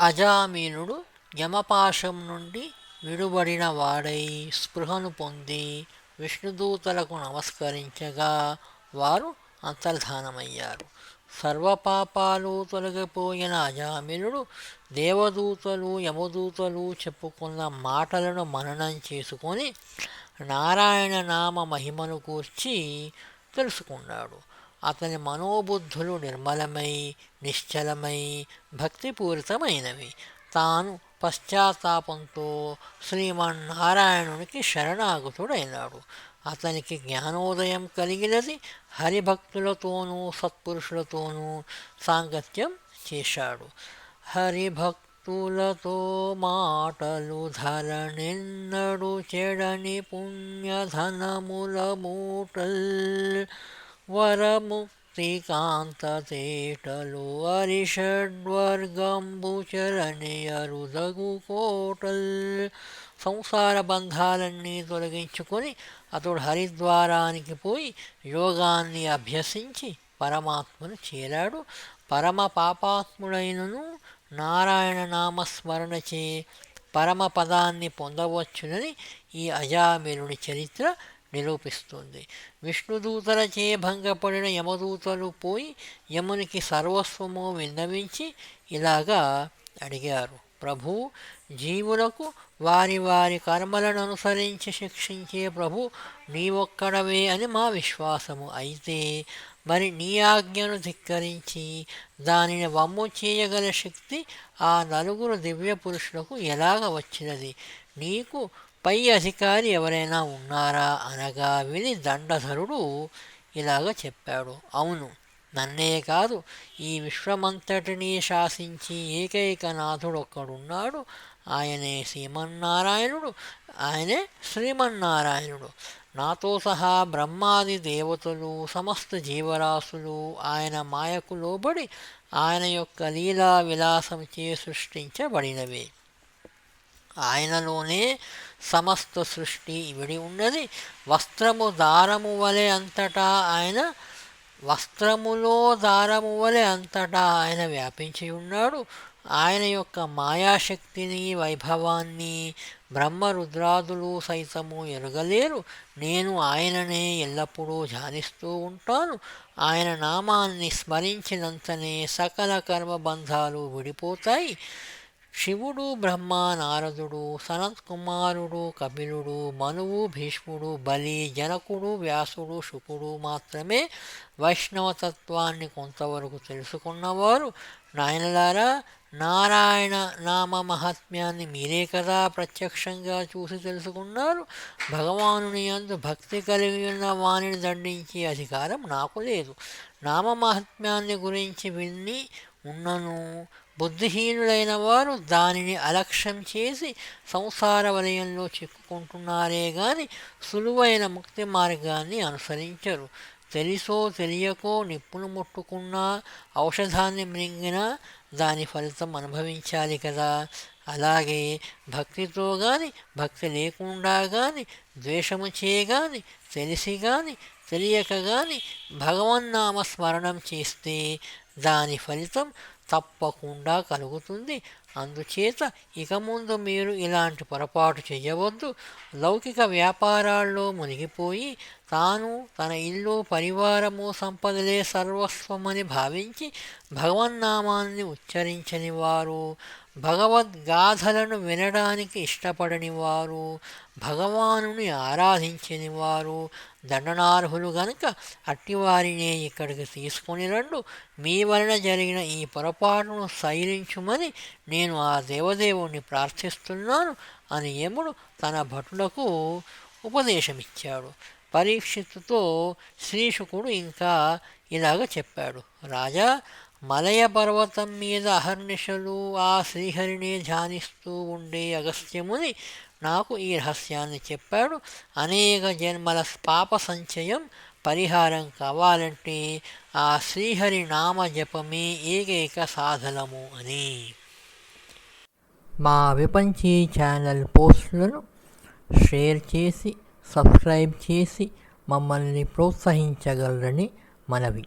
అజామీనుడు యమపాశం నుండి విడుబడిన వాడై స్పృహను పొంది విష్ణుదూతలకు నమస్కరించగా వారు అంతర్ధానమయ్యారు. సర్వపాపాలు తొలగిపోయిన అజామీనుడు దేవదూతలు యమదూతలు చెప్పుకున్న మాటలను మననం చేసుకొని నారాయణ నామ మహిమను కూర్చి తెలుసుకున్నాడు. అతని మనోబుద్ధులు నిర్మలమై నిశ్చలమై భక్తిపూరితమైనవి. తాను పశ్చాత్తాపంతో శ్రీమన్నారాయణునికి శరణాగతుడైనాడు. అతనికి జ్ఞానోదయం కలిగినది హరిభక్తులతోనూ సత్పురుషులతోనూ సాంగత్యం చేశాడు. హరిభక్తులతో మాటలు ధరణెన్నడు చెడని పుణ్యధనముల మూటల్ వరము తేటలు అరిషడ్వర్గంబు కోటల్. సంసార బంధాలన్నీ తొలగించుకొని అతడు హరిద్వారానికి పోయి యోగాన్ని అభ్యసించి పరమాత్మను చేరాడు. పరమ పాపాత్ముడైనను నారాయణ నామస్మరణచే పరమ పదాన్ని పొందవచ్చునని ఈ అజామిరుని చరిత్ర నిరూపిస్తుంది. విష్ణుదూతలచే భంగపడిన యమదూతలు పోయి యమునికి సర్వస్వము విన్నవించి ఇలాగా అడిగారు. ప్రభు జీవులకు వారి వారి కర్మలను అనుసరించి శిక్షించే ప్రభు నీవొక్కడవే అని మా విశ్వాసము. అయితే మరి నీ ఆజ్ఞను ధిక్కరించి దానిని వమ్ము చేయగల శక్తి ఆ నలుగురు దివ్య పురుషులకు ఎలాగ వచ్చినది? నీకు పై అధికారి ఎవరైనా ఉన్నారా అనగా విని దండధరుడు ఇలాగ చెప్పాడు. అవును నన్నే కాదు ఈ విశ్వమంతటినీ శాసించి ఏకైక నాథుడొక్కడున్నాడు ఆయనే శ్రీమన్నారాయణుడు ఆయనే శ్రీమన్నారాయణుడు. నాతో సహా బ్రహ్మాది దేవతలు సమస్త జీవరాశులు ఆయన మాయకు లోబడి ఆయన యొక్క లీలా విలాసంచే సృష్టించబడినవే. ఆయనలోనే సమస్త సృష్టి విడి ఉన్నది. వస్త్రము దారము వలె అంతటా ఆయన వస్త్రములో దారము వలె అంతటా ఆయన వ్యాపించి ఉన్నాడు. ఆయన యొక్క మాయాశక్తిని వైభవాన్ని బ్రహ్మరుద్రాదులు సైతము ఎరగలేరు. నేను ఆయననే ఎల్లప్పుడూ ధ్యానిస్తూ ఉంటాను. ఆయన నామాన్ని స్మరించినంతనే సకల కర్మబంధాలు విడిపోతాయి. శివుడు బ్రహ్మ నారదుడు సనత్కుమారుడు కపిలుడు మనువు భీష్ముడు బలి జనకుడు వ్యాసుడు శుకుడు మాత్రమే వైష్ణవతత్వాన్ని కొంతవరకు తెలుసుకున్నవారు. నాయనలారా నారాయణ నామ మహాత్మ్యాన్ని మీరే కదా ప్రత్యక్షంగా చూసి తెలుసుకున్నారు. భగవానుని అందు భక్తి కలిగి ఉన్న వాణిని దండించే అధికారం నాకు లేదు. నామ మహాత్మ్యాన్ని గురించి విని ఉన్నను బుద్ధిహీనులైన వారు దానిని అలక్ష్యం చేసి సంసార వలయంలో చిక్కుకుంటున్నారే గాని సులువైన ముక్తి మార్గాన్ని అనుసరించరు. తెలిసో తెలియకో నిప్పును ముట్టుకున్నా ఔషధాన్ని మృంగినా దాని ఫలితం అనుభవించాలి కదా. అలాగే భక్తితో గాని భక్తి లేకుండా గాని ద్వేషము చేయగాని తెలిసి గాని తెలియక గాని భగవన్నామస్మరణం చేస్తే దాని ఫలితం తప్పకుండా కలుగుతుంది. అందుచేత ఇక ముందు మీరు ఇలాంటి పొరపాటు చేయవద్దు. లౌకిక వ్యాపారాల్లో మునిగిపోయి తాను తన ఇల్లు పరివారము సంపదలే సర్వస్వమని భావించి భగవన్నామాన్ని ఉచ్చరించని వారు భగవద్గాథలను వినడానికి ఇష్టపడని వారు భగవానుని ఆరాధించని వారు దండనార్హులు గనుక అట్టివారినే ఇక్కడికి తీసుకొని రండు. మీ వలన జరిగిన ఈ పొరపాటును శైలించుమని నేను ఆ దేవదేవుణ్ణి ప్రార్థిస్తున్నాను అని యముడు తన భటులకు ఉపదేశమిచ్చాడు. పరీక్షిత్తుతో శ్రీశుకుడు ఇంకా ఇలాగ చెప్పాడు. రాజా మలయ పర్వతం మీద అహర్నిశలు ఆ శ్రీహరిని ధ్యానిస్తూ ఉండే అగస్త్యముని నాకు ఈ రహస్యాన్ని చెప్పాడు. అనేక జన్మల పాప సంచయం పరిహారం కావాలంటే ఆ శ్రీహరి నామ జపమే ఏకైక సాధనము అని. మా విపంచీ ఛానల్ పోస్టులను షేర్ చేసి సబ్స్క్రైబ్ చేసి మమ్మల్ని ప్రోత్సహించగలరని మనవి.